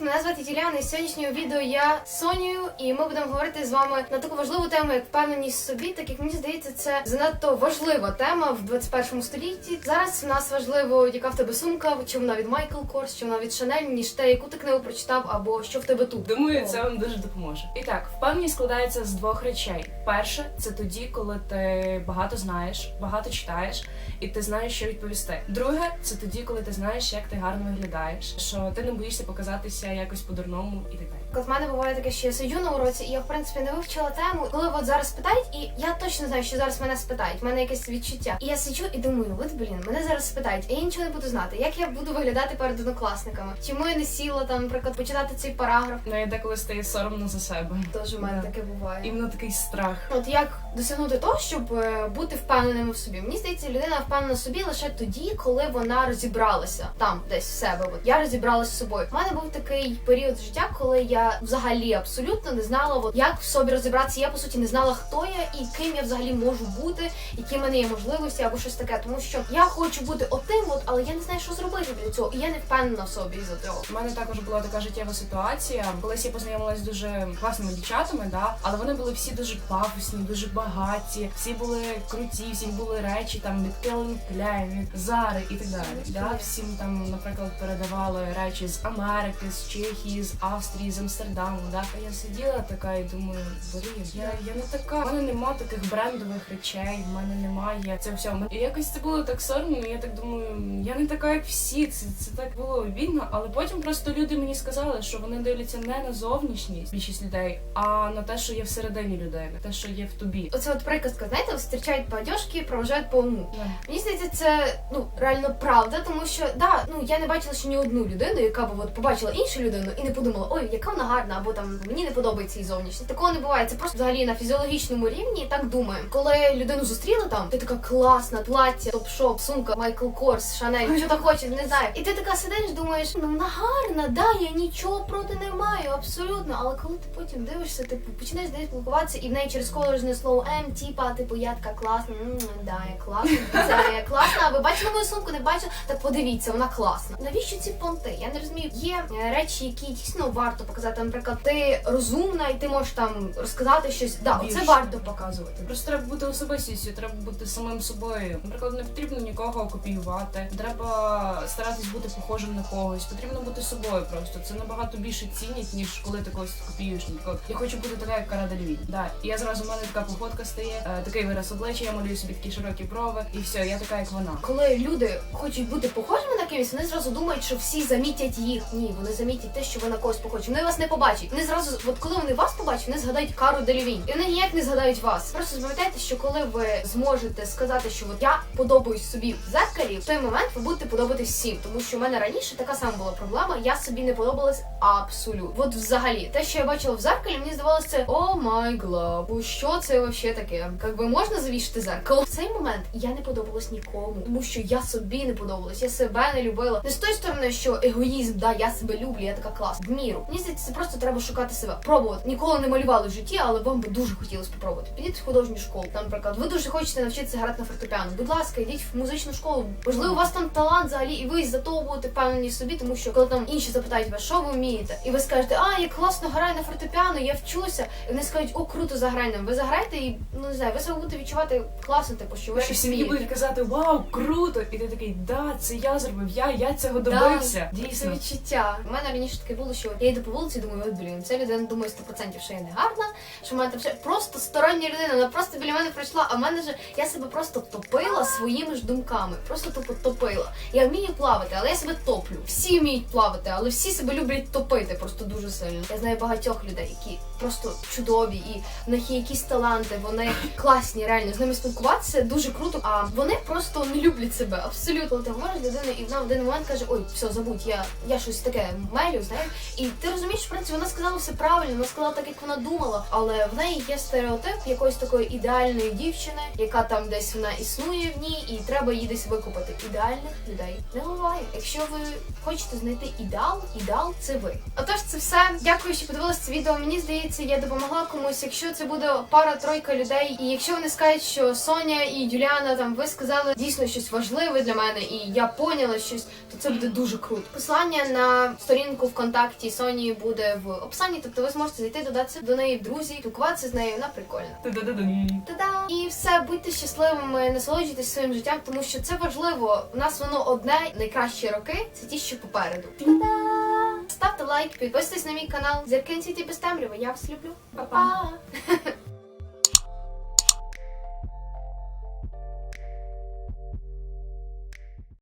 Мене звати Юліана, і сьогоднішнього відео я з Сонією, і ми будемо говорити з вами на таку важливу тему, як впевненість в собі. Так як мені здається, це занадто важлива тема в 21 столітті. Зараз в нас важливо, яка в тебе сумка, чи вона від Michael Kors, чи вона від Chanel, ніж те, яку ти книгу прочитав, або що в тебе тут. Думаю, О. це вам дуже допоможе. І так, впевненість складається з двох речей. Перше, це тоді, коли ти багато знаєш, багато читаєш, і ти знаєш, що відповісти. Друге, це тоді, коли ти знаєш, як ти гарно виглядаєш, що ти не боїшся показатися якось по-дурному і так далі. От в мене буває таке, що я сиджу на уроці, і я в принципі не вивчила тему. Коли от зараз питають, і я точно знаю, що зараз мене спитають. У мене якесь відчуття. І я сиджу і думаю, от блін, мене зараз спитають, а я нічого не буду знати. Як я буду виглядати перед однокласниками? Чому я не сіла там, наприклад, почитати цей параграф? Ну, я деколи стає соромно за себе. Тож у мене таке буває. Іменно такий страх. От як досягнути того, щоб е, бути впевненим в собі? Мені здається, людина впевнена в собі лише тоді, коли вона розібралася там, десь в себе. От я розібралася з собою. У мене був такий період життя, коли я взагалі абсолютно не знала, от, як в собі розібратися. Я по суті не знала, хто я і ким я взагалі можу бути, які в мене є можливості або щось таке. Тому що я хочу бути отим, от, але я не знаю, що зробити для цього, і я не впевнена в собі із-за цього. У мене також була така життєва ситуація. Колись я познайомилася з дуже класними дівчатами, да, але вони були всі дуже пафосні, дуже багаті, всі були круті, всім були речі там від від Зари і так далі. Да, всім там, наприклад, передавали речі з Америки, з Чехії, з Австрії, з Амстердаму. Да. А я сиділа така і думаю, блін, я, я не така. У мене нема таких брендових речей, в мене немає це все. І якось це було так соромно. Я так думаю, я не така, як всі. Це, це так було обідно. Але потім просто люди мені сказали, що вони дивляться не на зовнішність більшість людей, а на те, що є всередині людини, те, що є в тобі. Оце от приказка, знаєте, зустрічають бадьошки, проважають по уму. Мені здається, це ну реально правда, тому що да, ну я не бачила ще ні одну людину, яка б от побачила іншу людину і не подумала, ой, яка вона гарна, або там мені не подобається її зовнішність. Такого не буває. Це просто взагалі на фізіологічному рівні так думаємо. Коли людину зустріли там, ти така класна, плаття, топ-шоп, сумка, Майкл Корс, Шанель, що та хоче, не знаю. І ти така сидиш, думаєш, ну вона гарна, да, я нічого проти не маю, абсолютно. Але коли ти потім дивишся, типу починаєш нею спілкуватися, і в неї через колоржне слово М, типа, типу, я така класна, м, да, я класна, це я класна. А ви бачили мою сумку, не бачили? Так подивіться, вона класна. Навіщо ці понти? Я не розумію. Є е, речі, які дійсно варто показати. Наприклад, ти розумна і ти можеш там розказати щось. Да, це варто показувати. Просто треба бути особистістю, треба бути самим собою. Наприклад, не потрібно нікого копіювати. Треба старатись бути похожим на когось. Потрібно бути собою просто. Це набагато більше цінять, ніж коли ти когось копіюєш. Наприклад, я хочу бути така, як Кара Дельвінь. Да. І я зразу в мене така походка стає, е, такий вираз обличчя, я малюю собі такі широкі брови, і все, я така, як вона. Коли люди хочуть бути похожими на кимось, вони зразу думають, що всі замітять їх. Ні, вони замітять те, що ви на когось похожі. Вони вас не побачать. Вони зразу, от коли вони вас побачать, вони згадають кару Дельвінь. І вони ніяк не згадають вас. Просто запам'ятайте, що коли ви зможете сказати, що от я подобаюсь собі в зеркалі, в той момент ви будете подобатись всім. Тому що в мене раніше така сама була проблема. Я собі не подобалась абсолютно. От взагалі, те, що я бачила в зеркалі, мені здавалося, це о май глав. Що це вообще таке? Як би можна завішати зеркало? В цей момент я не подобалась нікому, тому що я собі не подобалась, я себе не любила. Не з тої сторони, що егоїзм, да, я себе люблю, я така класна. В міру. Мені здається, це просто треба шукати себе. Пробувати. Ніколи не малювали в житті, але вам би дуже хотілося попробувати. Підіть в художню школу. Там, наприклад, ви дуже хочете навчитися грати на фортепіано. Будь ласка, йдіть в музичну школу. Можливо, у вас там талант взагалі, і ви за того будете впевнені в собі, тому що коли там інші запитають вас, що ви вмієте, і ви скажете, а я класно граю на фортепіано, я вчуся. І вони скажуть, о, круто, заграй нам. Ви заграєте і ну не знаю, ви себе будете відчувати класно, типу, що ви щось вмієте. будуть казати Вау, круто! І ти такий, да, це я зробив, я, я цього Да, добився. Це відчуття. У мене раніше таке було, що я йду по вулиці думаю, от блін, ця людина думає 100%, що я не гарна, що в мене там ще просто стороння людина, вона просто біля мене пройшла, а мене же я себе просто топила своїми ж думками. Просто тупо топила. Я вмію плавати, але я себе топлю. Всі вміють плавати, але всі себе люблять топити просто дуже сильно. Я знаю багатьох людей, які просто чудові, і в них є якісь таланти, вони класні, реально з ними спілкуватися дуже круто. А вони просто не люблять себе абсолютно. Ти говориш з людиною, і вона в один момент каже: Ой, все, забудь, я, я щось таке мелю, знаєш. І ти розумієш, в принципі, вона сказала все правильно, вона сказала так, як вона думала, але в неї є стереотип якоїсь такої ідеальної дівчини, яка там десь вона існує в ній, і треба її десь викупити. Ідеальних людей не буває. Якщо ви хочете знайти ідеал, ідеал це ви. Отож, це все. Дякую, що подивилися це відео. Мені здається, я допомогла комусь. Якщо це буде пара-тройка людей, і якщо вони скажуть, що Соня і Юліана там ви сказали дійсно щось важливе для мене, і я поняла щось, то це буде дуже круто. Посилання на сторінку ВКонтакті Соні буде в описанні, тобто ви зможете зайти, додатися до неї в друзі, спілкуватися з нею, вона прикольна. Та-да! І все, будьте щасливими, насолоджуйтесь своїм життям, тому що це важливо. У нас воно одне найкращі роки це ті, що попереду. Та-да! Ставте лайк, підписуйтесь на мій канал. Зірки світі без темряви. Я вас люблю. Па-па!